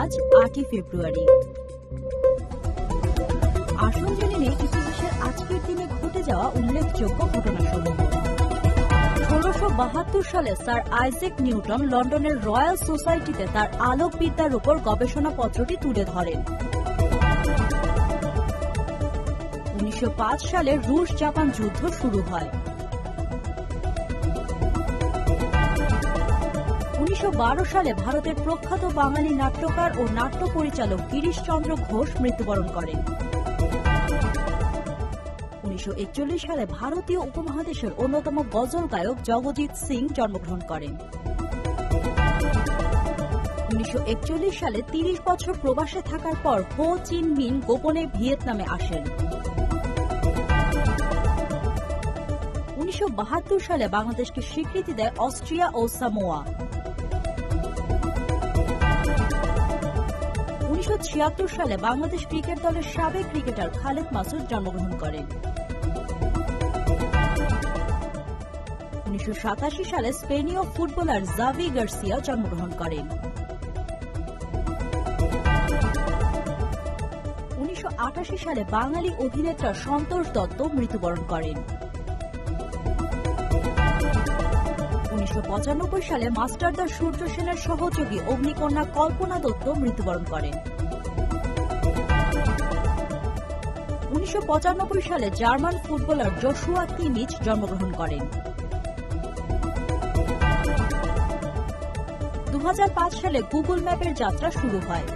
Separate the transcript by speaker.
Speaker 1: আজ আটই ফেব্রুয়ারি। আসুন জেনে নেই ইতিহাসের আজকের দিনে ঘটে যাওয়া উল্লেখযোগ্য ঘটনাসমূহ। ষোলশো বাহাত্তর সালে স্যার আইজেক নিউটন লন্ডনের রয়্যাল সোসাইটিতে তার আলোকবিদ্যার উপর গবেষণাপত্রটি তুলে ধরেন। উনিশশো পাঁচ সালে রুশ জাপান যুদ্ধ শুরু হয়। উনিশশো সালে ভারতের প্রখ্যাত বাঙালি নাট্যকার ও নাট্য পরিচালক গিরিশচন্দ্র ঘোষ মৃত্যুবরণ করেন। উনিশশো একচল্লিশ সালে ভারতীয় উপমহাদেশের অন্যতম গজল গায়ক জগজিৎ সিং জন্মগ্রহণ করেন। উনিশশো একচল্লিশ সালে তিরিশ বছর প্রবাসে থাকার পর হো চিন মিন গোপনে ভিয়েতনামে আসেন। উনিশশো বাহাত্তর সালে বাংলাদেশকে স্বীকৃতি দেয় অস্ট্রিয়া ও সামোয়া। সালে বাংলাদেশ ক্রিকেট দলের সাবেক ক্রিকেটার খালেদ মাসুদ জন্মগ্রহণ করেন। উনিশশো সাতাশি সালে স্পেনীয় ফুটবলার জাভি গার্সিয়া জন্মগ্রহণ করেন। উনিশশো আটাশি সালে বাঙালি অভিনেতা সন্তোষ দত্ত মৃত্যুবরণ করেন। উনিশশো পঁচানব্বই সালে মাস্টারদা সূর্য সেনের সহযোগী অগ্নিকন্যা কল্পনা দত্ত মৃত্যুবরণ করেন। উনিশশো পঁচানব্বই সালে জার্মান ফুটবলার জশুয়া কিমিচ জন্মগ্রহণ করেন। দু হাজার পাঁচ সালে গুগল ম্যাপের যাত্রা শুরু হয়।